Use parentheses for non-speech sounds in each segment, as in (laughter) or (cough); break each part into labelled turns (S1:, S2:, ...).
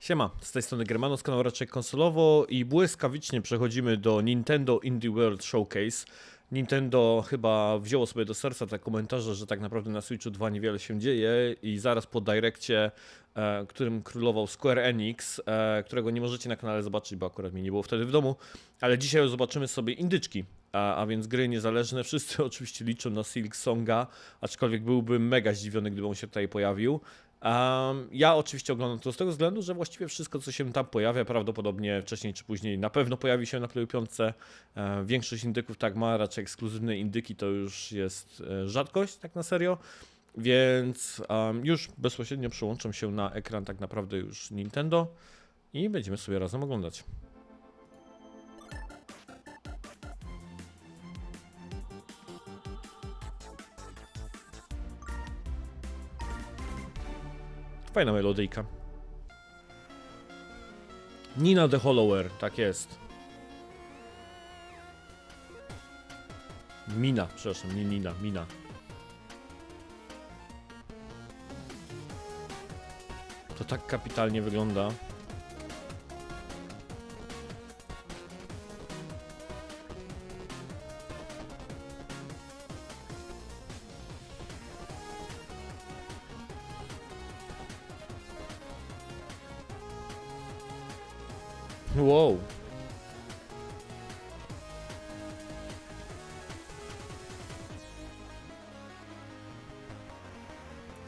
S1: Siema, z tej strony Germano z kanału Raczek Konsolowo i błyskawicznie przechodzimy do Nintendo Indie World Showcase. Nintendo chyba wzięło sobie do serca te komentarze, że tak naprawdę na Switchu 2 niewiele się dzieje i zaraz po Direccie, e, którym królował Square Enix, e, którego nie możecie na kanale zobaczyć, bo akurat mi nie było wtedy w domu, ale dzisiaj zobaczymy sobie indyczki, a, a więc gry niezależne. Wszyscy (laughs) oczywiście liczą na Silk Songa, aczkolwiek byłbym mega zdziwiony, gdyby on się tutaj pojawił. Um, ja oczywiście oglądam to z tego względu, że właściwie wszystko, co się tam pojawia, prawdopodobnie wcześniej czy później na pewno pojawi się na Playu 5. E, większość indyków tak ma, raczej ekskluzywne indyki to już jest e, rzadkość, tak na serio. Więc um, już bezpośrednio przyłączam się na ekran tak naprawdę już Nintendo i będziemy sobie razem oglądać. Fajna melodyjka. Nina the Hollower, tak jest. Mina, przepraszam, nie Nina, Mina. To tak kapitalnie wygląda.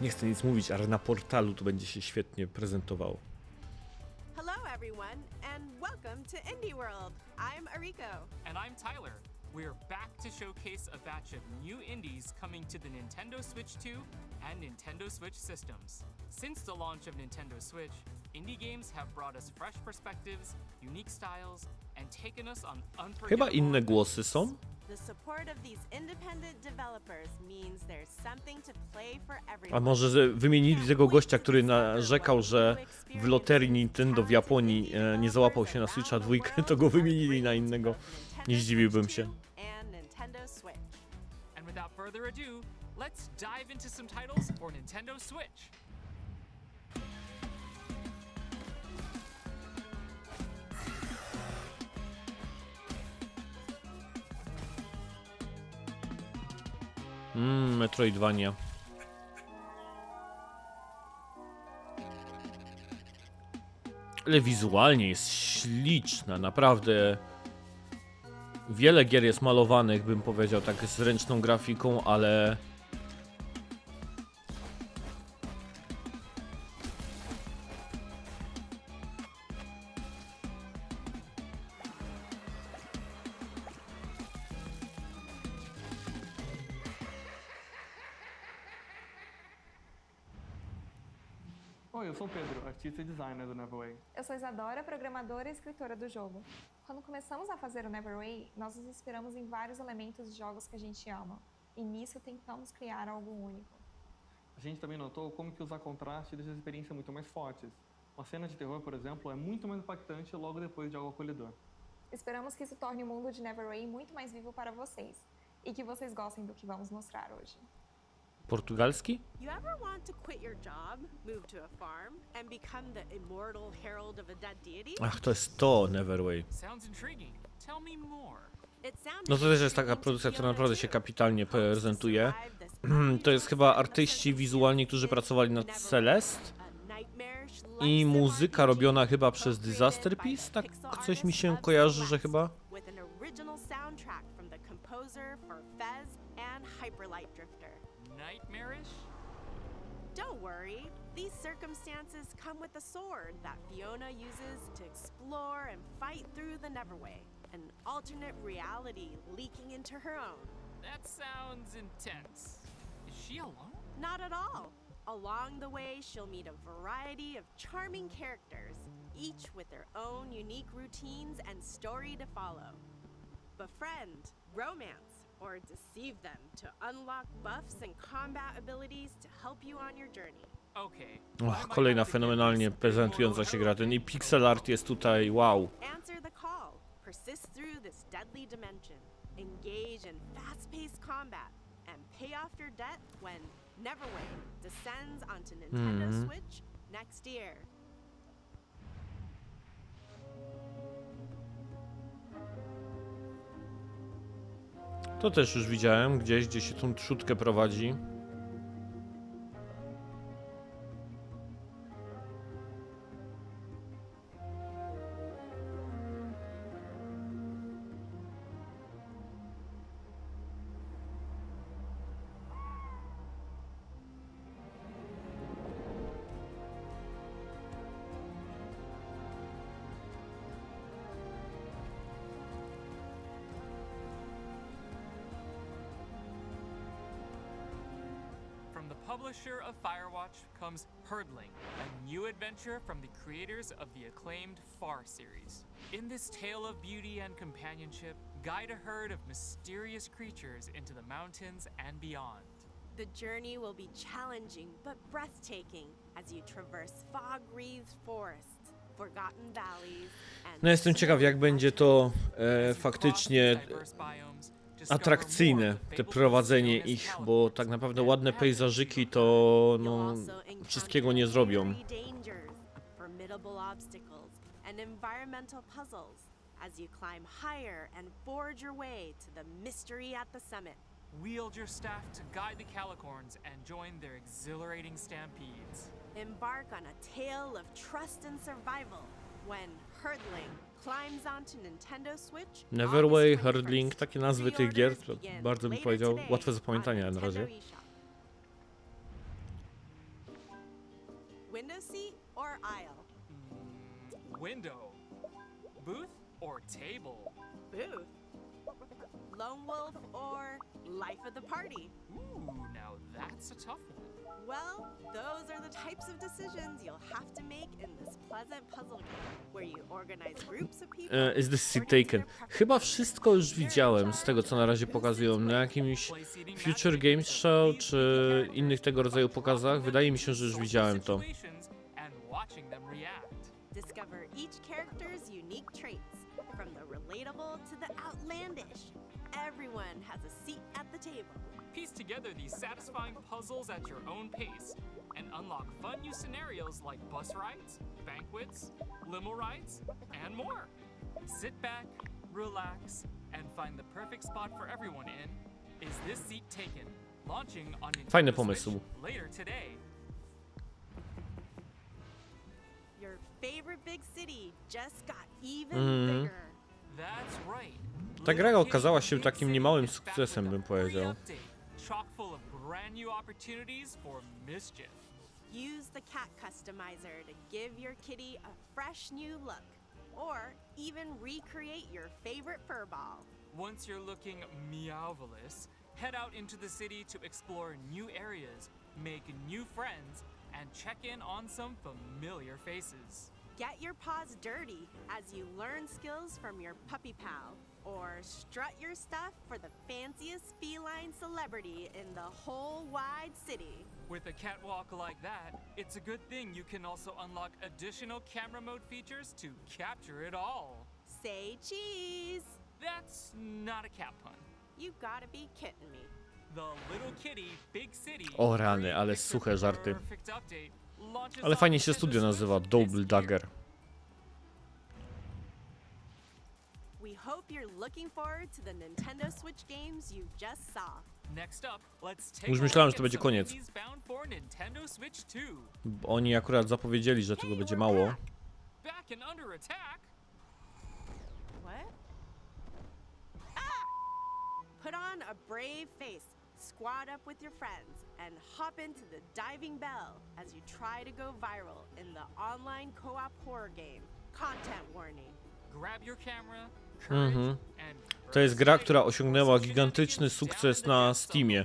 S1: Nie chcę nic mówić, ale na portalu to będzie się świetnie prezentowało.
S2: Hello, everyone, and welcome to Indie World. I'm Ariko.
S3: And I'm Tyler. We're back to showcase a batch of new indies coming to the Nintendo Switch 2 and Nintendo Switch systems. Since the launch of Nintendo Switch, indie games have brought us fresh perspectives, unique styles, and taken us on unforgettable
S1: Chyba inne głosy są. A może że wymienili tego gościa, który narzekał, że w loterii Nintendo w Japonii e, nie załapał się na Switcha dwójkę, to go wymienili na innego. Nie zdziwiłbym się.
S2: And Nintendo Switch.
S3: And without further ado, let's dive into some titles for Nintendo Switch.
S1: Mmm, Metroidvania. Ale wizualnie jest śliczna, naprawdę. Wiele gier jest malowanych, bym powiedział, tak z ręczną grafiką, ale.
S4: Oi, eu sou o Pedro, artista e designer do Neverway.
S5: Eu sou Isadora, programadora e escritora do jogo. Quando começamos a fazer o Neverway, nós nos inspiramos em vários elementos de jogos que a gente ama. E nisso tentamos criar algo único.
S4: A gente também notou como que usar contraste deixa as experiências muito mais fortes. Uma cena de terror, por exemplo, é muito mais impactante logo depois de algo acolhedor.
S5: Esperamos que isso torne o mundo de Neverway muito mais vivo para vocês. E que vocês gostem do que vamos mostrar hoje.
S1: Portugalski?
S2: You ever want to quit your job, move to a farm, and become the immortal herald of a dead deity?
S1: Ach, to jest to, Neverway.
S3: Sounds intriguing. Tell me more.
S1: No to też jest taka produkcja, która naprawdę się kapitalnie prezentuje. (clears throat) To jest chyba artyści wizualni, którzy pracowali nad Celest. I muzyka robiona chyba przez
S2: co-created
S1: Disaster
S2: by
S1: Piece,
S2: the
S1: tak coś mi się kojarzy, że chyba.
S2: Don't worry, these circumstances come with a sword that Fiona uses to explore and fight through the Neverway, an alternate reality leaking into her own.
S3: That sounds intense. Is she alone?
S2: Not at all. Along the way, she'll meet a variety of charming characters, each with their own unique routines and story to follow. Befriend, romance, or deceive them to unlock buffs and combat abilities to help you on your journey.
S3: Okay. I
S1: Och,
S3: might
S1: kolejna
S3: have to give
S1: fenomenalnie prezentująca się gra. Ten i pixel art jest tutaj wow.
S2: Answer the call, persist through this deadly dimension, engage in fast paced combat, and pay off your debt when Neverway descends onto Nintendo
S1: Mhm.
S2: Switch next year.
S1: To też już widziałem gdzieś, gdzie się tą trzutkę prowadzi.
S3: Publisher of Firewatch comes Hurdling, a new adventure from the creators of the acclaimed Far series. In this tale of beauty and companionship, guide a herd of mysterious creatures into the mountains and beyond.
S2: The journey will be challenging but breathtaking as you traverse fog-wreathed forests, forgotten valleys,
S1: No jestem ciekaw, jak będzie to e,
S3: As you
S1: faktycznie atrakcyjne, te prowadzenie ich, bo tak naprawdę ładne pejzażyki to no, wszystkiego nie zrobią.
S2: as you climb higher and forge your way to the mystery at the summit.
S3: Wield your staff to guide the Calicorns and join their exhilarating stampedes.
S2: Embark on a tale of trust and survival when Herdling climbs onto Nintendo Switch.
S1: Neverway,
S2: August 21st.
S1: Herdling, takie nazwy tych gier, to
S2: Pre-orders
S1: bardzo bym
S2: later
S1: powiedział, łatwe
S2: on
S1: zapamiętania na razie.
S2: Window seat or aisle?
S3: Mm, window, booth, or table?
S2: Booth. Lone wolf or life of the party?
S3: Ooh, now that's a tough one.
S2: Well, those are the types of decisions you'll have to make in this pleasant puzzle game, where you organize groups of people.
S1: E, is this
S2: their
S1: taken? Chyba wszystko już widziałem z tego, co na razie pokazują na jakimś Future Games Show czy innych tego rodzaju pokazach. Wydaje mi się, że już widziałem to.
S2: Discover each character's unique traits, from the relatable to the outlandish. Everyone has a seat at the table.
S3: Piece together these satisfying puzzles at your own pace and unlock fun new scenarios like bus rides, banquets, limo rides, and more. Sit back, relax, and find the perfect spot for everyone in Is This Seat Taken? Launching on Nintendo
S1: Fajny
S3: Switch
S1: pomysł.
S3: later today.
S2: Your favorite big city just got even
S1: Mhm.
S2: bigger.
S3: That's right.
S1: Ta gra
S3: Little
S1: okazała
S3: Kitty
S1: się
S3: Big
S1: takim
S3: City
S1: niemałym
S3: is back
S1: sukcesem,
S3: with a
S1: bym powiedział.
S3: Chock full of brand new opportunities for mischief.
S2: Use the cat customizer to give your kitty a fresh new look, or even recreate your favorite fur ball.
S3: Once you're looking meowvelous, head out into the city to explore new areas, make new friends, and check in on some familiar faces.
S2: Get your paws dirty as you learn skills from your puppy pal, or strut your stuff for the fanciest feline celebrity in the whole wide city.
S3: With a catwalk like that, it's a good thing you can also unlock additional camera mode features to capture it all.
S2: Say cheese!
S3: That's not a cat pun.
S2: You gotta be kidding me.
S3: The Little Kitty Big City.
S1: O rany,
S3: free
S1: ale
S3: picture
S1: suche żarty.
S3: perfect
S1: Ale fajnie się studio
S3: Switch
S1: nazywa, Double. Dagger.
S2: Hope you're looking forward to the Nintendo Switch games you just saw.
S3: Next up, let's take
S1: Już
S3: a
S1: myślałem,
S3: look
S1: że to
S3: at
S1: będzie
S3: some
S1: koniec.
S3: indies bound for Nintendo Switch 2.
S1: Bo Oni akurat zapowiedzieli, że tego
S2: Hey,
S1: będzie
S2: we're
S1: mało.
S2: back.
S3: Back and under attack.
S2: What? Ah! Put on a brave face, squad up with your friends, and hop into the diving bell as you try to go viral in the online co op horror game. Content warning.
S3: Grab your camera, courage,
S1: Mhm. To jest gra, która osiągnęła gigantyczny sukces na Steamie.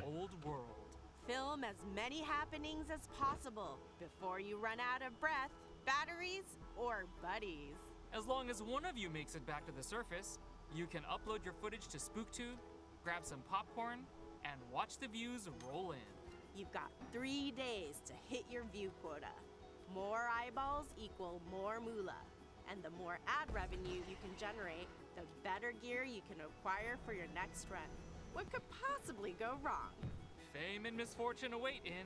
S2: Film as many happenings as possible before you run out of breath, batteries, or buddies.
S3: As long as one of you makes it back to the surface, you can upload your footage to SpookTube, grab some popcorn, and watch the views roll in.
S2: You've got three days to hit your view quota. More eyeballs equal more moolah. And the more ad revenue you can generate, the better gear you can acquire for your next run. What could possibly go wrong?
S3: Fame and misfortune await in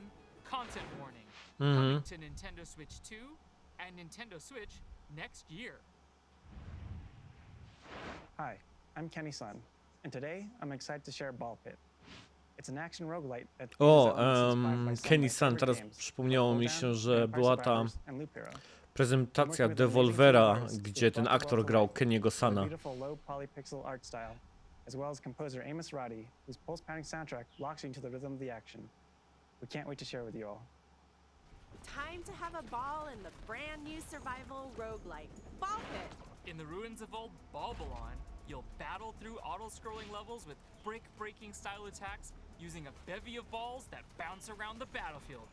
S3: Content Warning.
S1: Mm -hmm.
S3: Coming to Nintendo Switch 2 and Nintendo Switch next year.
S6: Hi, I'm Kenny Sun, and today I'm excited to share Ball Pit. It's an action roguelite that
S1: O,
S6: features elements inspired
S1: em,
S6: by some of
S1: Kenny
S6: Sun,
S1: teraz
S6: games,
S1: przypomniało mi się, że była ta Prezentacja Devolvera, gdzie ten aktor grał Kenny'ego Sana.
S6: As well as composer Amos Roddy, whose pulse-pounding soundtrack locks you into the rhythm of the action. We can't wait to share with you all.
S2: Time to have a ball in the brand new survival roguelike, Ball Pit.
S3: In the ruins of old Balbalon, you'll battle through auto-scrolling levels with brick-breaking style attacks using a bevy of balls that bounce around the battlefield.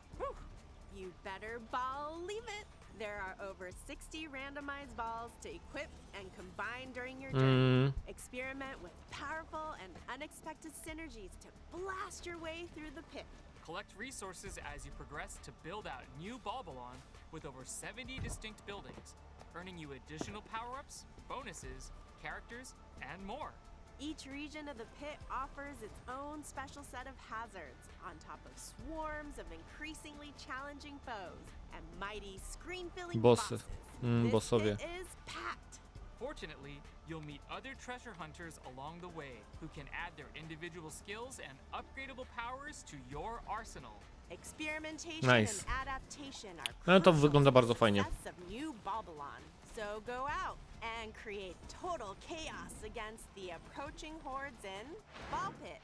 S2: You better believe it. There are over 60 randomized balls to equip and combine during your journey.
S1: Mm,
S2: Experiment with powerful and unexpected synergies to blast your way through the pit.
S3: Collect resources as you progress to build out new Balbalon with over 70 distinct buildings, earning you additional power-ups, bonuses, characters, and more.
S2: Each region of the pit offers its own special set of hazards, on top of swarms of increasingly challenging foes and mighty screen-filling
S1: Bossy.
S2: bosses.
S1: Mm,
S2: this
S1: bossowie.
S2: pit is packed.
S3: Fortunately, you'll meet other treasure hunters along the way who can add their individual skills and upgradable powers to your arsenal.
S2: Experimentation
S1: Nice.
S2: and adaptation are
S1: No to
S2: crucial
S1: wygląda
S2: to
S1: bardzo
S2: the
S1: fajnie.
S2: Success of New Babylon. So go out and create total chaos against the approaching hordes in Ball Pit,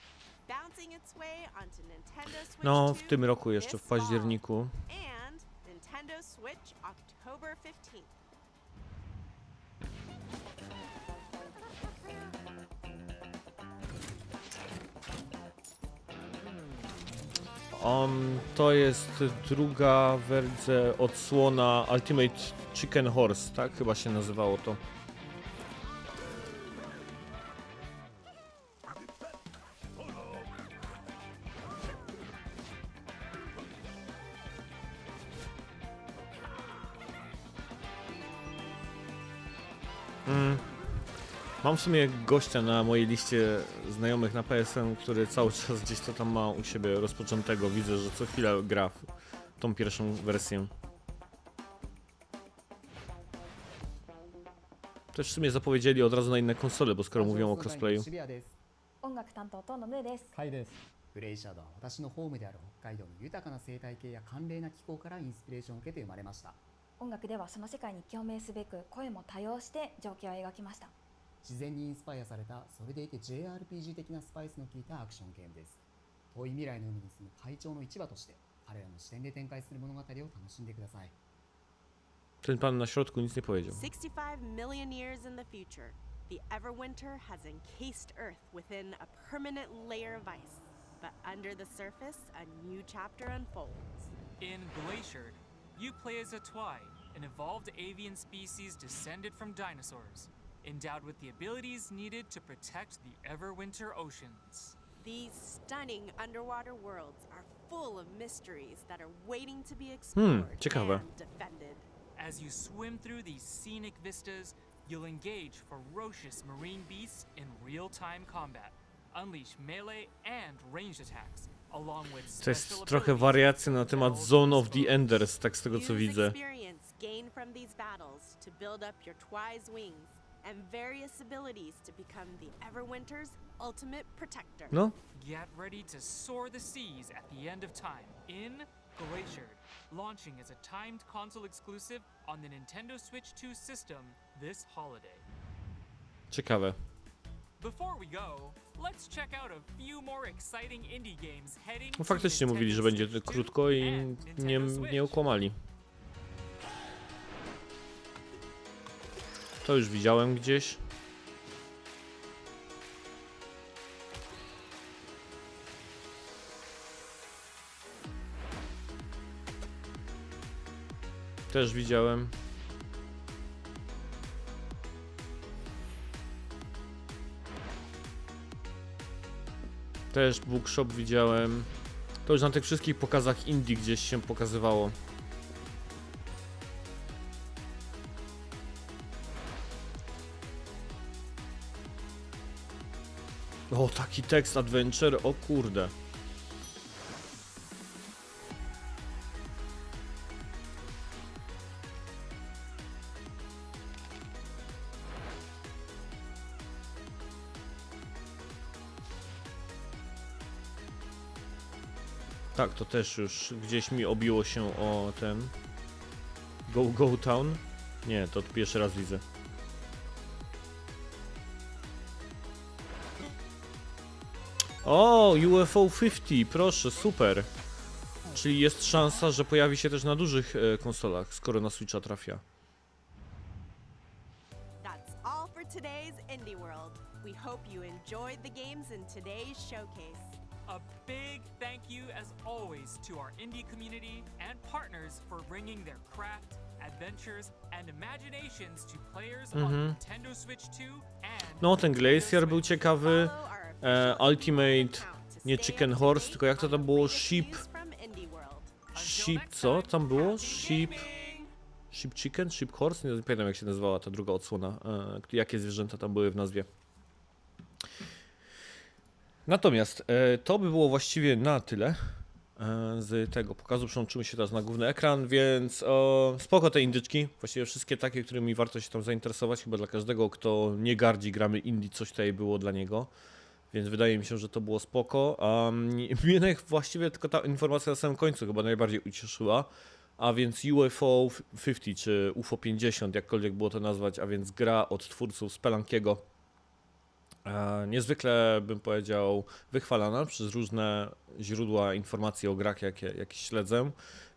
S2: bouncing its way onto Nintendo Switch
S1: No,
S2: 2
S1: w tym roku jeszcze, w
S2: this fall,
S1: październiku.
S2: and Nintendo Switch October 15th.
S1: Um, to jest druga wersja odsłona Ultimate Chicken Horse, tak? Chyba się nazywało to. Mam w sumie gościa na mojej liście znajomych na PSN, który cały czas (laughs) gdzieś to tam ma u siebie rozpoczętego. Widzę, że co chwilę gra w tą pierwszą wersję. Też w sumie zapowiedzieli od razu na inne konsole, bo skoro mówią o crossplayu.
S7: 渋谷です
S8: 音楽担当とのムーです
S7: カイですグレイシャドウは私のホームである北海道の豊かな生態系や寒冷な気候からインスピレーションを受けて生まれました
S8: 音楽ではその世界に共鳴すべく声も多用して情景を描きました
S7: 自然にインスパイアされたそれでいて JRPG 的なスパイスの効いたアクションゲームです遠い未来の海に住む会長の市場として彼らの視点で展開する物語を楽しんでください
S1: Ten pan na środku nic nie powiedział.
S2: 65 million years in the future, the Everwinter has encased Earth within a permanent layer of ice. But under the surface, a new chapter unfolds.
S3: In Glaciered, you play as a Twi, an evolved avian species descended from dinosaurs, endowed with the abilities needed to protect the Everwinter oceans.
S2: These stunning underwater worlds are full of mysteries that are waiting to be hmm, explored
S1: ciekawe.
S2: and defended.
S3: As you swim through these scenic vistas, you'll engage ferocious marine beasts in real-time combat, unleash melee and ranged attacks, along with
S1: To jest
S3: special
S1: trochę
S3: abilities
S1: wariacja na temat Zone of the
S3: explode.
S1: Enders, tak z tego co
S2: Use
S1: widzę.
S2: experience gained from these battles to build up your Twi's wings and various abilities to become the Everwinter's ultimate protector.
S1: No,
S3: Get ready to soar the seas at the end of time in Glaciered, launching as a timed console exclusive on the Nintendo Switch 2 system this holiday.
S1: ciekawe.
S3: Before we go, let's check out a few more exciting indie games heading
S1: No
S3: to
S1: faktycznie mówili, że
S3: Nintendo
S1: będzie
S3: Switch 2
S1: krótko i
S3: and
S1: nie,
S3: Nintendo
S1: nie
S3: Switch.
S1: To już widziałem gdzieś. Też widziałem. Też bookshop widziałem. To już na tych wszystkich pokazach indie gdzieś się pokazywało. O, taki tekst adventure, o kurde. Tak, to też już gdzieś mi obiło się o ten Go Go Town. Nie, to pierwszy raz widzę. O, UFO 50, proszę, super. Czyli jest szansa, że pojawi się też na dużych e, konsolach, skoro na Switcha trafia.
S2: That's all for today's Indie World. We hope you enjoyed the games in today's showcase.
S3: A big thank you, as always, to our indie community and partners for bringing their craft, adventures, and imaginations to players on
S1: Mhm.
S3: Nintendo Switch 2 and
S1: No, ten Glacier był ciekawy.
S2: Follow
S1: E, Ultimate, nie Chicken Horse, tylko jak to tam było? Sheep. Sheep, co tam było? Sheep. Sheep Chicken? Sheep Horse? Nie pamiętam jak się nazywała ta druga odsłona. E, jakie zwierzęta tam były w nazwie. Natomiast e, to by było właściwie na tyle e, z tego pokazu. Przełączymy się teraz na główny ekran, więc o, spoko te indyczki. Właściwie wszystkie takie, którymi warto się tam zainteresować. Chyba dla każdego, kto nie gardzi gramy indie, coś tutaj było dla niego. Więc wydaje mi się, że to było spoko. Um, mnie (laughs) właściwie tylko ta informacja na samym końcu chyba najbardziej ucieszyła. A więc UFO 50 czy UFO 50, jakkolwiek było to nazwać, a więc gra od twórców Spelankiego. E, niezwykle bym powiedział wychwalana przez różne źródła informacji o grach, jakie, jakie śledzę.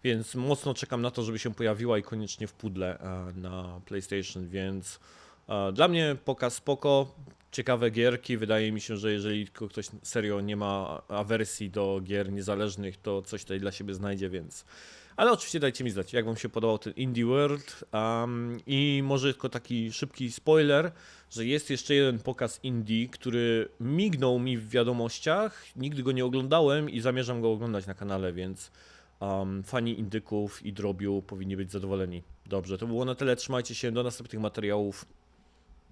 S1: Więc mocno czekam na to, żeby się pojawiła i koniecznie w pudle e, na PlayStation, więc e, dla mnie pokaz spoko, ciekawe gierki. Wydaje mi się, że jeżeli ktoś serio nie ma awersji do gier niezależnych, to coś tutaj dla siebie znajdzie, więc ale oczywiście dajcie mi znać, jak wam się podobał ten Indie World. Um, I może tylko taki szybki spoiler, że jest jeszcze jeden pokaz Indie, który mignął mi w wiadomościach. Nigdy go nie oglądałem i zamierzam go oglądać na kanale, więc um, fani indyków i drobiu powinni być zadowoleni. Dobrze, to było na tyle. Trzymajcie się do następnych materiałów.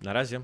S1: Na razie.